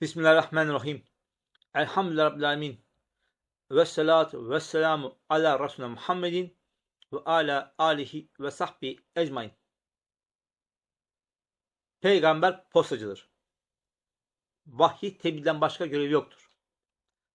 Bismillahirrahmanirrahim. Elhamdülillahi Rabbil Alemin. Ve salatu ve selamu ala Resulüne Muhammedin ve ala alihi ve sahbi ecmain. Peygamber postacıdır. Vahyi tebliğden başka görevi yoktur.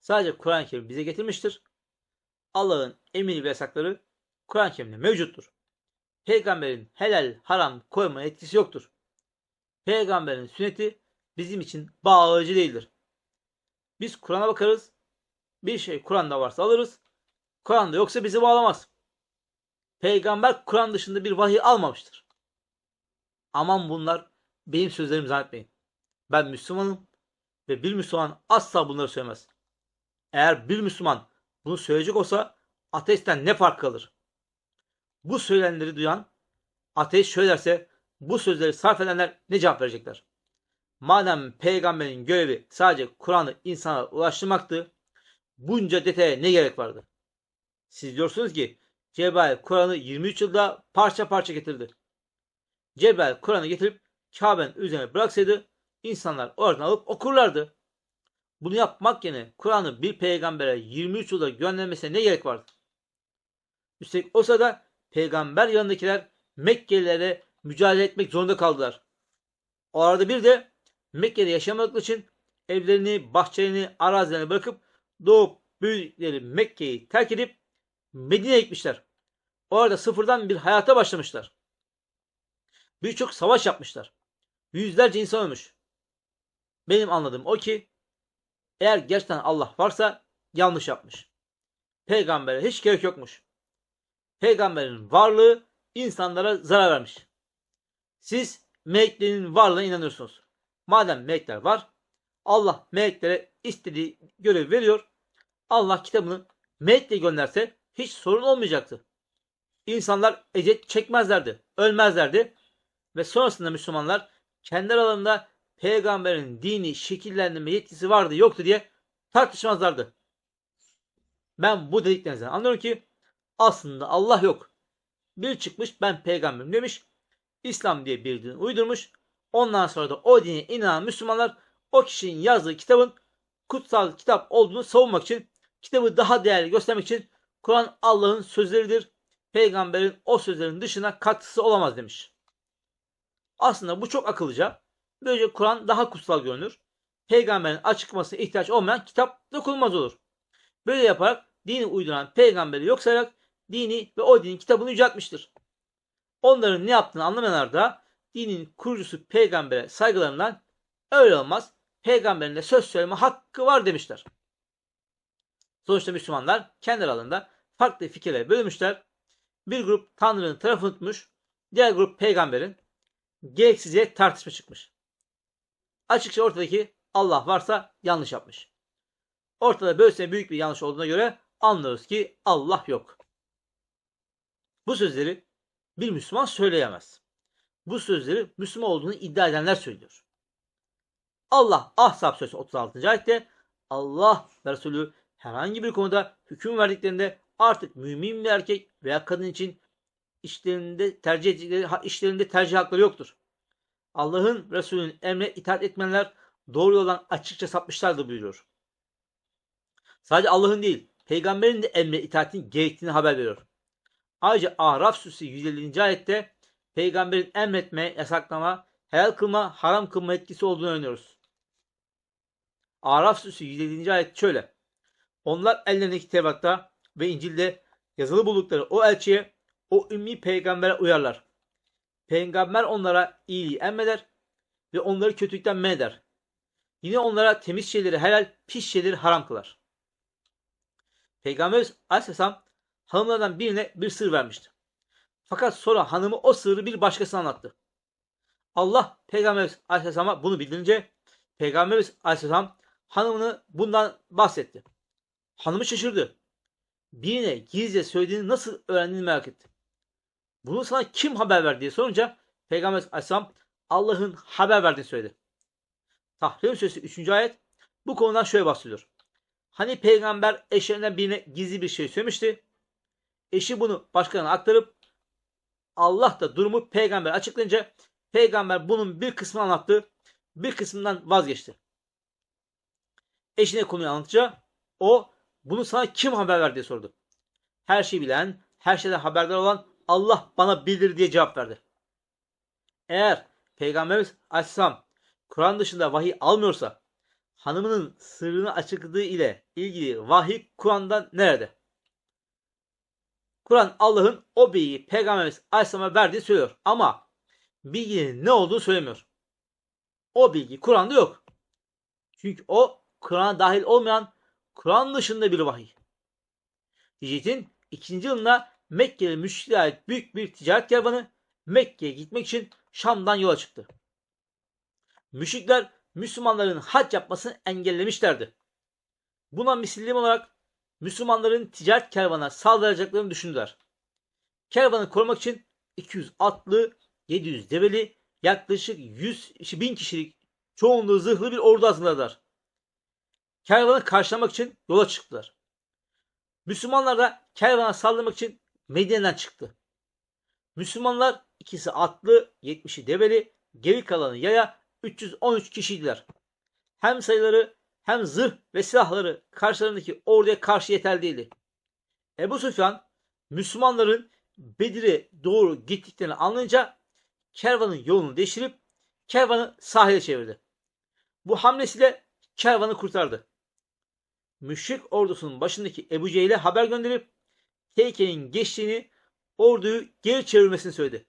Sadece Kur'an-ı Kerim bize getirmiştir. Allah'ın emir ve yasakları Kur'an-ı Kerim'de mevcuttur. Peygamberin helal haram koyma etkisi yoktur. Peygamberin sünneti bizim için bağlayıcı değildir. Biz Kur'an'a bakarız. Bir şey Kur'an'da varsa alırız. Kur'an'da yoksa bizi bağlamaz. Peygamber Kur'an dışında bir vahiy almamıştır. Aman bunlar benim sözlerim zannetmeyin. Ben Müslümanım ve bir Müslüman asla bunları söylemez. Eğer bir Müslüman bunu söyleyecek olsa ateistten ne fark kalır? Bu söylenenleri duyan ateist söylerse bu sözleri sarf edenler ne cevap verecekler? Madem peygamberin görevi sadece Kur'an'ı insana ulaştırmaktı, bunca detaya ne gerek vardı? Siz diyorsunuz ki Cebrail Kur'an'ı 23 yılda parça parça getirdi. Cebrail Kur'an'ı getirip Kabe'nin üzerine bıraksaydı insanlar oradan alıp okurlardı. Bunu yapmak yerine Kur'an'ı bir peygambere 23 yılda göndermesine ne gerek vardı? Üstelik o sırada peygamber yanındakiler Mekkelilere mücadele etmek zorunda kaldılar. O arada bir de Mekke'de yaşamadıkları için evlerini, bahçelerini, arazilerini bırakıp doğup büyüdükleri Mekke'yi terk edip Medine'ye gitmişler. Orada sıfırdan bir hayata başlamışlar. Birçok savaş yapmışlar. Yüzlerce insan ölmüş. Benim anladığım o ki eğer gerçekten Allah varsa yanlış yapmış. Peygambere hiç gerek yokmuş. Peygamberin varlığı insanlara zarar vermiş. Siz meleklerin varlığına inanıyorsunuz. Madem melekler var, Allah meleklere istediği görev veriyor. Allah kitabını melekle gönderse hiç sorun olmayacaktı. İnsanlar ecet çekmezlerdi, ölmezlerdi ve sonrasında Müslümanlar kendi aralarında peygamberin dini şekillendirme yetkisi vardı yoktu diye tartışmazlardı. Ben bu dediklerinizden anlıyorum ki aslında Allah yok. Bir çıkmış ben peygamberim demiş. İslam diye bir din uydurmuş. Ondan sonra da o dine inanan Müslümanlar o kişinin yazdığı kitabın kutsal kitap olduğunu savunmak için kitabı daha değerli göstermek için Kur'an Allah'ın sözleridir. Peygamberin o sözlerin dışına katkısı olamaz demiş. Aslında bu çok akıllıca. Böylece Kur'an daha kutsal görünür. Peygamberin açıklamasına ihtiyaç olmayan kitap dokunulmaz olur. Böyle yaparak dini uyduran peygamberi yok sayarak dini ve o dinin kitabını yüceltmiştir. Onların ne yaptığını anlamayanlar da dinin kurucusu peygambere saygılarından öyle olmaz. Peygamberin de söz söyleme hakkı var demişler. Sonuçta Müslümanlar kendi aralarında farklı fikirlere bölmüşler. Bir grup Tanrı'nın tarafını tutmuş, diğer grup peygamberin gereksizce tartışma çıkmış. Açıkça ortadaki Allah varsa yanlış yapmış. Ortada böylesine büyük bir yanlış olduğuna göre anlıyoruz ki Allah yok. Bu sözleri bir Müslüman söyleyemez. Bu sözleri Müslüman olduğunu iddia edenler söylüyor. Allah Ahzab suresi 36. ayette Allah ve Resulü herhangi bir konuda hüküm verdiklerinde artık mümin bir erkek veya kadın için işlerinde tercih ettikleri işlerinde tercih hakları yoktur. Allah'ın Resulünün emre itaat etmeyenler doğru yoldan açıkça sapmışlardır buyuruyor. Sadece Allah'ın değil, peygamberin de emre itaatin gerektiğini haber veriyor. Ayrıca Araf Suresi 150. ayette peygamberin emretme, yasaklama, helal kılma, haram kılma etkisi olduğunu öğreniyoruz. Araf Suresi 150. ayet şöyle. Onlar ellerindeki Tevrat'ta ve İncil'de yazılı buldukları o elçiye, o ümmi peygambere uyarlar. Peygamber onlara iyiliği emreder ve onları kötülükten men eder. Yine onlara temiz şeyleri helal, pis şeyleri haram kılar. Peygamber Aleyhisselam hanımlardan birine bir sır vermişti. Fakat sonra hanımı o sırrı bir başkasına anlattı. Allah Peygamber Aleyhisselam'a bunu bildirince Peygamber Aleyhisselam hanımını bundan bahsetti. Hanımı şaşırdı. Birine gizlice söylediğini nasıl öğrendiğini merak etti. Bunu sana kim haber verdi diye sorunca Peygamber Aleyhisselam Allah'ın haber verdiğini söyledi. Tahrim Suresi 3. ayet bu konudan şöyle bahsediyor. Hani peygamber eşlerinden birine gizli bir şey söylemişti. Eşi bunu başkalarına aktarıp Allah da durumu peygamber açıklayınca peygamber bunun bir kısmını anlattı. Bir kısmından vazgeçti. eşine konuyu anlatınca o bunu sana kim haber verdi diye sordu. Her şeyi bilen, her şeyden haberdar olan Allah bana bildir diye cevap verdi. Eğer Peygamberimiz Aleyhisselam Kur'an dışında vahiy almıyorsa hanımının sırrını açıkladığı ile ilgili vahiy Kur'an'da nerede? Kur'an Allah'ın o bilgiyi Peygamberimiz Aleyhisselam'a verdiğini söylüyor. Ama bilginin ne olduğunu söylemiyor. O bilgi Kur'an'da yok. Çünkü o Kur'an'a dahil olmayan Kur'an dışında bir vahiy. Hicretin ikinci yılında Mekke'li müşriklere ait büyük bir ticaret kervanı Mekke'ye gitmek için Şam'dan yola çıktı. Müşrikler Müslümanların hac yapmasını engellemişlerdi. Buna misillim olarak Müslümanların ticaret kervana saldıracaklarını düşündüler. Kervanı korumak için 200 atlı, 700 develi, yaklaşık 100 bin kişilik çoğunluğu zırhlı bir ordu hazırladılar. Kervanı karşılamak için yola çıktılar. Müslümanlar da kervana saldırmak için Medine'den çıktı. Müslümanlar ikisi atlı, 70'i develi, geri kalanı yaya 313 kişiydiler. Hem sayıları hem zırh ve silahları karşılarındaki orduya karşı yeterli değildi. Ebu Süfyan Müslümanların Bedir'e doğru gittiklerini anlayınca kervanın yolunu değiştirip kervanı sahile çevirdi. Bu hamlesiyle kervanı kurtardı. Müşrik ordusunun başındaki Ebu Cehil'e haber gönderip tehlikenin geçtiğini orduyu geri çevirmesini söyledi.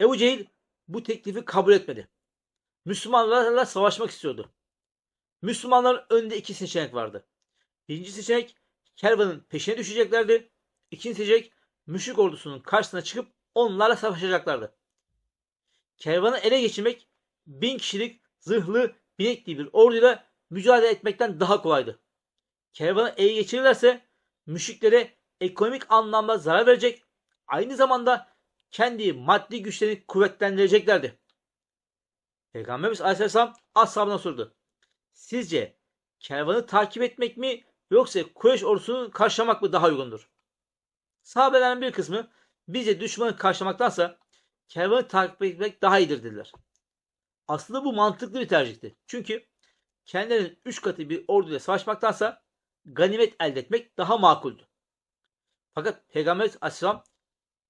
Ebu Cehil bu teklifi kabul etmedi. Müslümanlarla savaşmak istiyordu. Müslümanların önünde iki seçenek vardı. Birinci seçenek kervanın peşine düşeceklerdi. İkinci seçenek müşrik ordusunun karşısına çıkıp onlarla savaşacaklardı. Kervanı ele geçirmek bin kişilik zırhlı binekli bir orduyla mücadele etmekten daha kolaydı. Kervanı ele geçirirlerse müşriklere ekonomik anlamda zarar verecek, aynı zamanda kendi maddi güçlerini kuvvetlendireceklerdi. Peygamberimiz Aleyhisselam ashabına sordu. Sizce kervanı takip etmek mi yoksa Kureyş ordusunu karşılamak mı daha uygundur? Sahabelerin bir kısmı bize düşmanı karşılamaktansa kervanı takip etmek daha iyidir dediler. Aslında bu mantıklı bir tercihti. Çünkü kendilerinin üç katı bir orduyla savaşmaktansa ganimet elde etmek daha makuldü. Fakat Peygamber Aleyhisselam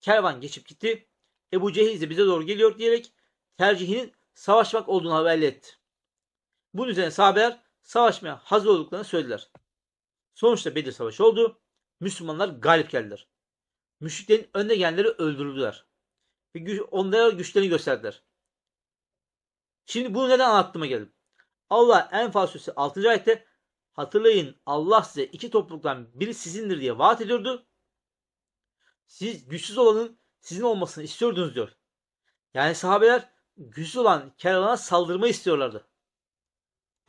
kervan geçip gitti. Ebu Cehil de bize doğru geliyor diyerek tercihinin savaşmak olduğunu haberle etti. Bunun üzerine sahabeler savaşmaya hazır olduklarını söylediler. Sonuçta Bedir Savaşı oldu. Müslümanlar galip geldiler. Müşriklerin önde gelenleri öldürüldüler. Ve onlara güçlerini gösterdiler. Şimdi bunu neden anlattığıma geldim. Allah Enfal Suresi 6. ayette hatırlayın Allah size iki topluluktan biri sizindir diye vaat ediyordu. Siz güçsüz olanın sizin olmasını istiyordunuz diyor. Yani sahabeler güçsüz olan kervana saldırmayı istiyorlardı.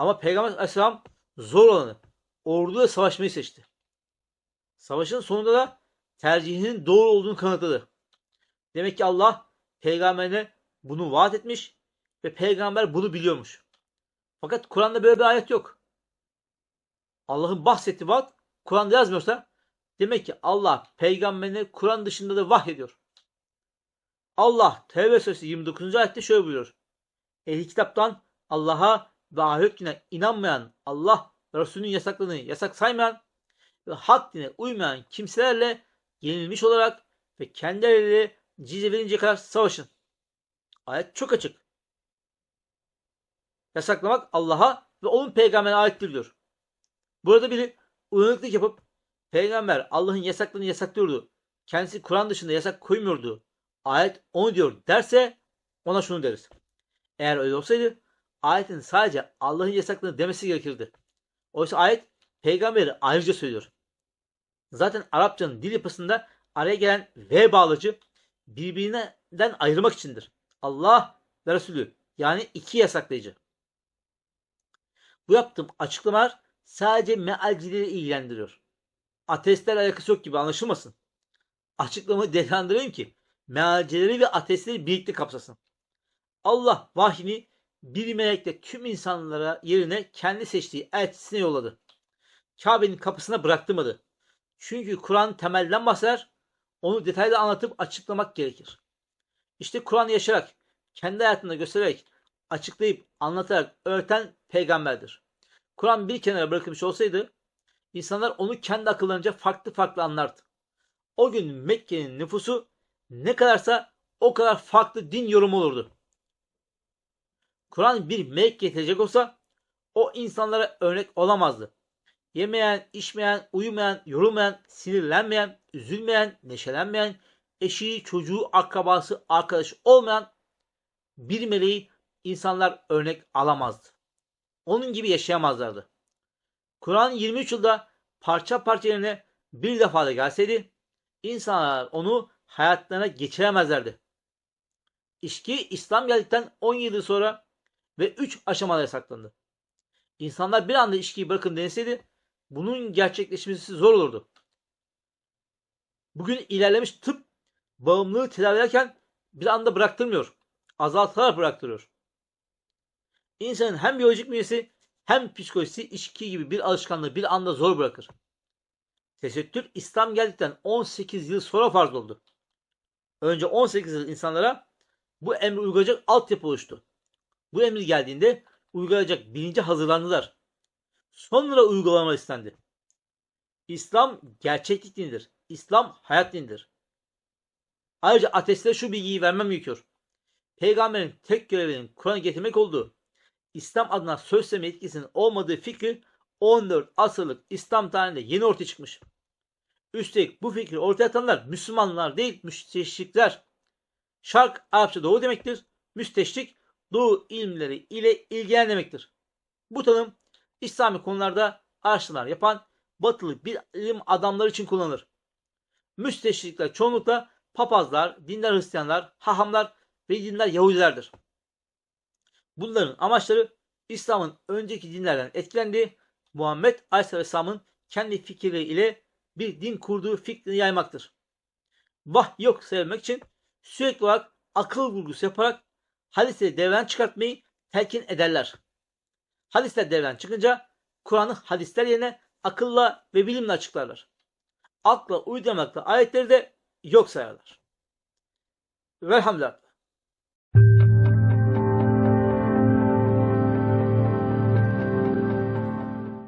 Ama Peygamber Aleyhisselam zor olanı orduyla savaşmayı seçti. Savaşın sonunda da tercihinin doğru olduğunu kanıtladı. Demek ki Allah peygamberine bunu vaat etmiş ve peygamber bunu biliyormuş. Fakat Kur'an'da böyle bir ayet yok. Allah'ın bahsettiği vaat Kur'an'da yazmıyorsa demek ki Allah peygamberine Kur'an dışında da vahyediyor. Allah Tevbe suresi 29. ayette şöyle buyuruyor. Ehli kitaptan Allah'a ve ahiret gününe inanmayan Allah Resulünün yasaklarını yasak saymayan ve hak dine uymayan kimselerle yenilmiş olarak ve kendi elleriyle cize verinceye kadar savaşın. Ayet çok açık. Yasaklamak Allah'a ve onun peygamberine aittir diyor. Burada biri uyanıklık yapıp peygamber Allah'ın yasaklarını yasaklıyordu. Kendisi Kur'an dışında yasak koymuyordu. Ayet onu diyor derse ona şunu deriz. Eğer öyle olsaydı ayetin sadece Allah'ın yasaklarını demesi gerekirdi. Oysa ayet peygamberi ayrıca söylüyor. Zaten Arapçanın dil yapısında araya gelen V bağlacı birbirinden ayırmak içindir. Allah ve Resulü yani iki yasaklayıcı. Bu yaptığım açıklamalar sadece mealcileri ilgilendiriyor. Ateistler alakası yok gibi anlaşılmasın. Açıklamayı detaylandırayım ki mealcileri ve ateistleri birlikte kapsasın. Allah vahyini bir melekle tüm insanlara yerine kendi seçtiği elçisine yolladı. Kabe'nin kapısına bıraktırmadı. Çünkü Kur'an temelden bahseder, onu detaylı anlatıp açıklamak gerekir. İşte Kur'an yaşayarak, kendi hayatında göstererek, açıklayıp, anlatarak öğreten peygamberdir. Kur'an bir kenara bırakılmış olsaydı insanlar onu kendi akıllarınca farklı farklı anlardı. O gün Mekke'nin nüfusu ne kadarsa o kadar farklı din yorumu olurdu. Kur'an bir melek getirecek olsa o insanlara örnek olamazdı. Yemeyen, içmeyen, uyumayan, yorulmayan, sinirlenmeyen, üzülmeyen, neşelenmeyen, eşi, çocuğu, akrabası, arkadaşı olmayan bir meleği insanlar örnek alamazdı. Onun gibi yaşayamazlardı. Kur'an 23 yılda parça parça yerine bir defa da gelseydi insanlar onu hayatlarına geçiremezlerdi. İçki İslam geldikten 17 yıl sonra ve 3 aşamada yasaklandı. İnsanlar bir anda içkiyi bırakın deneseydi bunun gerçekleşmesi zor olurdu. Bugün ilerlemiş tıp bağımlılığı tedavi ederken bir anda bıraktırmıyor. Azaltarak bıraktırıyor. İnsanın hem biyolojik bünyesi hem psikolojisi içki gibi bir alışkanlığı bir anda zor bırakır. Tesettür İslam geldikten 18 yıl sonra farz oldu. Önce 18 yıl insanlara bu emri uygulayacak altyapı oluştu. Bu emir geldiğinde uygulayacak bilince hazırlandılar. Sonra uygulama istendi. İslam gerçeklik dinidir. İslam hayat dinidir. Ayrıca ateistlere şu bilgiyi vermem gerekiyor. Peygamberin tek görevinin Kur'an'ı getirmek olduğu, İslam adına söz söyleme yetkisinin olmadığı fikri 14 asırlık İslam tarihinde yeni ortaya çıkmış. Üstelik bu fikri ortaya atanlar Müslümanlar değil müsteşrikler. Şark Arapça doğu demektir. Müsteşrik doğu ilimleri ile ilgilen demektir. Bu tanım İslami konularda araştırmalar yapan batılı bir ilim adamları için kullanılır. Müsteşrikler çoğunlukla papazlar, dindar Hristiyanlar, hahamlar ve dindar Yahudilerdir. Bunların amaçları İslam'ın önceki dinlerden etkilendiği Muhammed Aleyhisselam'ın kendi fikirleri ile bir din kurduğu fikrini yaymaktır. Vah yok sayılmak için sürekli olarak akıl vurgusu yaparak hadisleri devreden çıkartmayı telkin ederler. Hadisler devreden çıkınca Kur'an'ı hadisler yerine akılla ve bilimle açıklarlar. Akla uydurmakla ayetleri de yok sayarlar. Velhamdülillah.